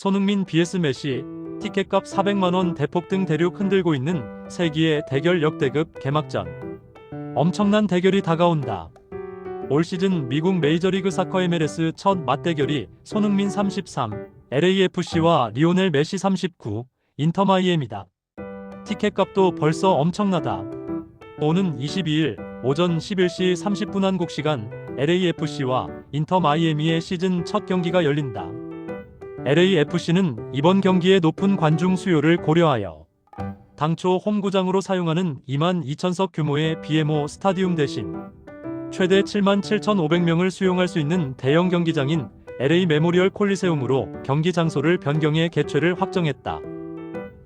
손흥민 vs 메시, 티켓값 400만원 대폭 등 대륙 흔들고 있는 세기의 대결 역대급 개막전. 엄청난 대결이 다가온다. 올 시즌 미국 메이저리그 사커 MLS 첫 맞대결이 손흥민 33, LAFC와 리오넬 메시 39, 인터 마이애미다. 티켓값도 벌써 엄청나다. 오는 22일 오전 11시 30분 한국 시간 LAFC와 인터 마이애미의 시즌 첫 경기가 열린다. LAFC는 이번 경기에 높은 관중 수요를 고려하여 당초 홈구장으로 사용하는 2만 2천석 규모의 BMO 스타디움 대신 최대 7만 7,500명을 수용할 수 있는 대형 경기장인 LA 메모리얼 콜리세움으로 경기 장소를 변경해 개최를 확정했다.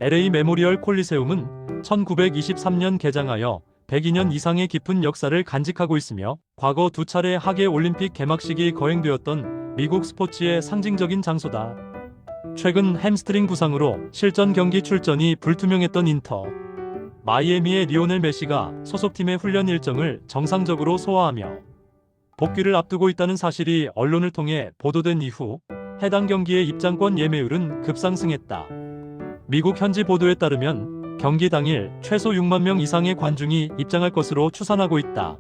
LA 메모리얼 콜리세움은 1923년 개장하여 102년 이상의 깊은 역사를 간직하고 있으며 과거 두 차례 하계 올림픽 개막식이 거행되었던 미국 스포츠의 상징적인 장소다. 최근 햄스트링 부상으로 실전 경기 출전이 불투명했던 인터. 마이애미의 리오넬 메시가 소속팀의 훈련 일정을 정상적으로 소화하며 복귀를 앞두고 있다는 사실이 언론을 통해 보도된 이후 해당 경기의 입장권 예매율은 급상승했다. 미국 현지 보도에 따르면 경기 당일 최소 6만 명 이상의 관중이 입장할 것으로 추산하고 있다.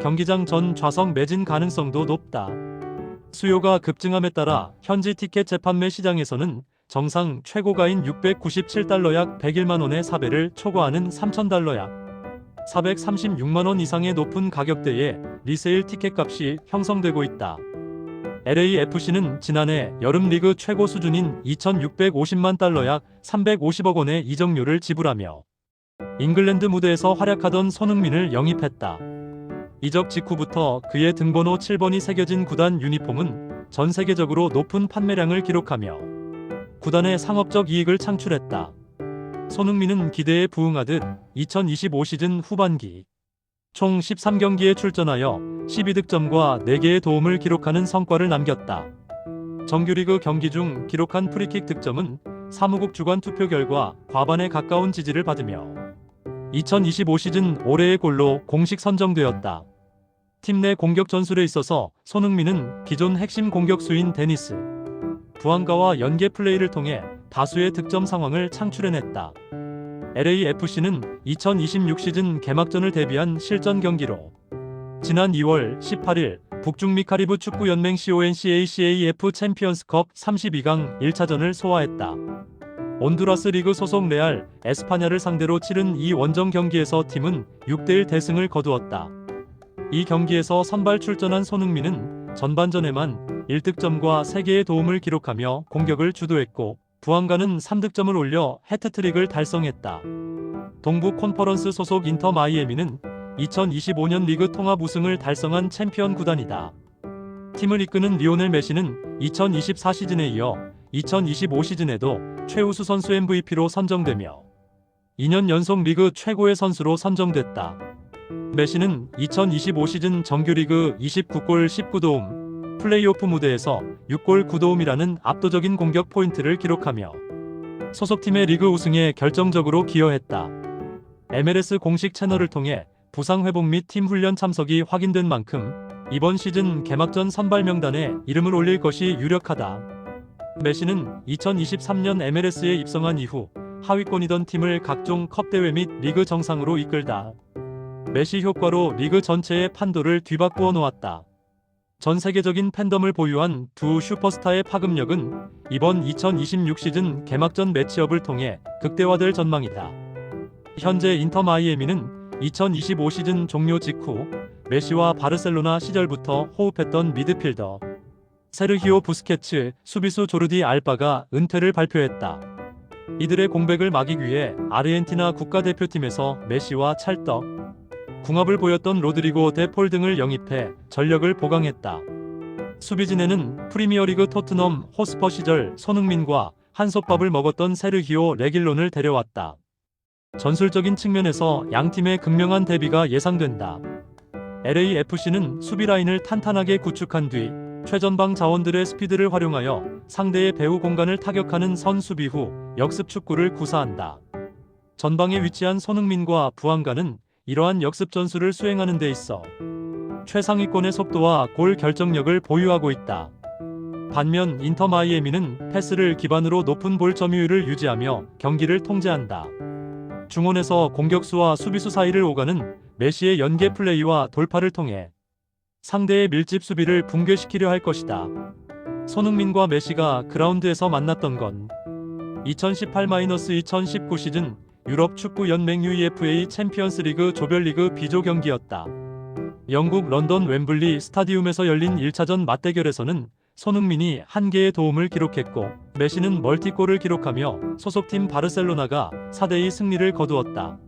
경기장 전 좌석 매진 가능성도 높다. 수요가 급증함에 따라 현지 티켓 재판매 시장에서는 정상 최고가인 697달러 약 101만 원의 사배를 초과하는 3,000달러 약 436만 원 이상의 높은 가격대의 리세일 티켓 값이 형성되고 있다. LAFC는 지난해 여름 리그 최고 수준인 2,650만 달러 약 350억 원의 이적료를 지불하며 잉글랜드 무대에서 활약하던 손흥민을 영입했다. 이적 직후부터 그의 등번호 7번이 새겨진 구단 유니폼은 전 세계적으로 높은 판매량을 기록하며 구단의 상업적 이익을 창출했다. 손흥민은 기대에 부응하듯 2025 시즌 후반기 총 13경기에 출전하여 12득점과 4개의 도움을 기록하는 성과를 남겼다. 정규리그 경기 중 기록한 프리킥 득점은 사무국 주관 투표 결과 과반에 가까운 지지를 받으며 2025 시즌 올해의 골로 공식 선정되었다. 팀 내 공격 전술에 있어서 손흥민은 기존 핵심 공격수인 데니스 부안가와 연계 플레이를 통해 다수의 득점 상황을 창출해냈다. LAFC는 2026 시즌 개막전을 대비한 실전 경기로 지난 2월 18일 북중미 카리브 축구 연맹 CONCACAF 챔피언스컵 32강 1차전을 소화했다. 온두라스 리그 소속 레알 에스파냐를 상대로 치른 이 원정 경기에서 팀은 6대1 대승을 거두었다. 이 경기에서 선발 출전한 손흥민은 전반전에만 1득점과 3개의 도움을 기록하며 공격을 주도했고 부안가는 3득점을 올려 해트트릭을 달성했다. 동부 콘퍼런스 소속 인터 마이애미는 2025년 리그 통합 우승을 달성한 챔피언 구단이다. 팀을 이끄는 리오넬 메시는 2024 시즌에 이어 2025 시즌에도 최우수 선수 MVP로 선정되며 2년 연속 리그 최고의 선수로 선정됐다. 메시는 2025 시즌 정규리그 29골 19도움, 플레이오프 무대에서 6골 9도움이라는 압도적인 공격 포인트를 기록하며 소속팀의 리그 우승에 결정적으로 기여했다. MLS 공식 채널을 통해 부상 회복 및 팀 훈련 참석이 확인된 만큼 이번 시즌 개막전 선발 명단에 이름을 올릴 것이 유력하다. 메시는 2023년 MLS에 입성한 이후 하위권이던 팀을 각종 컵 대회 및 리그 정상으로 이끌다. 메시 효과로 리그 전체의 판도를 뒤바꾸어 놓았다. 전 세계적인 팬덤을 보유한 두 슈퍼스타의 파급력은 이번 2026 시즌 개막전 매치업을 통해 극대화될 전망이다. 현재 인터 마이애미는 2025 시즌 종료 직후 메시와 바르셀로나 시절부터 호흡했던 미드필더 세르히오 부스케츠, 수비수 조르디 알바가 은퇴를 발표했다. 이들의 공백을 막기 위해 아르헨티나 국가대표팀에서 메시와 찰떡, 궁합을 보였던 로드리고 데폴 등을 영입해 전력을 보강했다. 수비진에는 프리미어리그 토트넘 호스퍼 시절 손흥민과 한솥밥을 먹었던 세르히오 레길론을 데려왔다. 전술적인 측면에서 양 팀의 극명한 대비가 예상된다. LAFC는 수비 라인을 탄탄하게 구축한 뒤 최전방 자원들의 스피드를 활용하여 상대의 배후 공간을 타격하는 선 수비 후 역습 축구를 구사한다. 전방에 위치한 손흥민과 부안가는 이러한 역습 전술을 수행하는 데 있어 최상위권의 속도와 골 결정력을 보유하고 있다. 반면 인터 마이애미는 패스를 기반으로 높은 볼 점유율을 유지하며 경기를 통제한다. 중원에서 공격수와 수비수 사이를 오가는 메시의 연계 플레이와 돌파를 통해 상대의 밀집 수비를 붕괴시키려 할 것이다. 손흥민과 메시가 그라운드에서 만났던 건 2018-2019 시즌 유럽 축구 연맹 UEFA 챔피언스리그 조별리그 B조 경기였다. 영국 런던 웸블리 스타디움에서 열린 1차전 맞대결에서는 손흥민이 한 개의 도움을 기록했고 메시는 멀티골을 기록하며 소속팀 바르셀로나가 4대2 승리를 거두었다.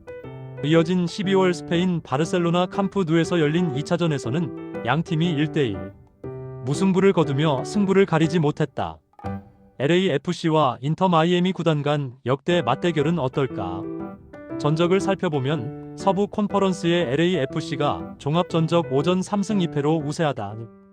이어진 12월 스페인 바르셀로나 캄프 누에서 열린 2차전에서는 양 팀이 1대1 무승부를 거두며 승부를 가리지 못했다. LAFC와 인터 마이애미 구단 간 역대 맞대결은 어떨까? 전적을 살펴보면 서부 콘퍼런스의 LAFC가 종합 전적 5전 3승 2패로 우세하다.